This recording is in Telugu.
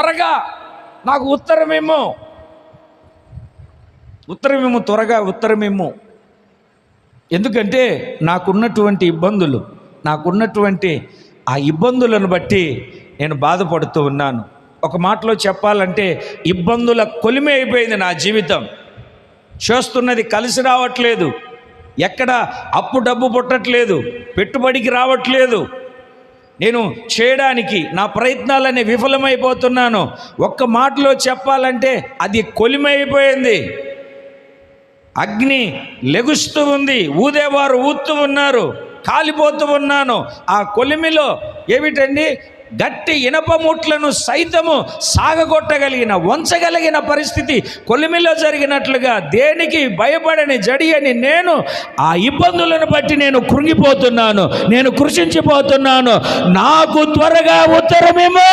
త్వరగా నాకు ఉత్తరమేమో ఉత్తరమేమో త్వరగా ఉత్తరమేమో ఎందుకంటే నాకున్నటువంటి ఇబ్బందులు నాకున్నటువంటి ఆ ఇబ్బందులను బట్టి నేను బాధపడుతూ ఉన్నాను. ఒక మాటలో చెప్పాలంటే ఇబ్బందుల కొలిమి అయిపోయింది నా జీవితం. చేస్తున్నది కలిసి రావట్లేదు. ఎక్కడ అప్పు డబ్బు పుట్టట్లేదు. పెట్టుబడికి రావట్లేదు. నేను చేయడానికి నా ప్రయత్నాలన్నీ విఫలమైపోతున్నాను. ఒక్క మాటలో చెప్పాలంటే అది కొలిమైపోయింది. అగ్ని లెగుస్తూ ఉంది ఊదేవారు ఊతూ ఉన్నారు కాలిపోతూ ఉన్నాను. ఆ కొలిమిలో ఏమిటండి? గట్టి ఇనప ముట్లను సైతము సాగగొట్టగలిగిన వంచగలిగిన పరిస్థితి కొలిమిలో జరిగినట్లుగా దేనికి భయపడని జడి అని నేను ఆ ఇబ్బందులను బట్టి నేను కృంగిపోతున్నాను నేను కృషించిపోతున్నాను. నాకు త్వరగా ఉత్తరమేమో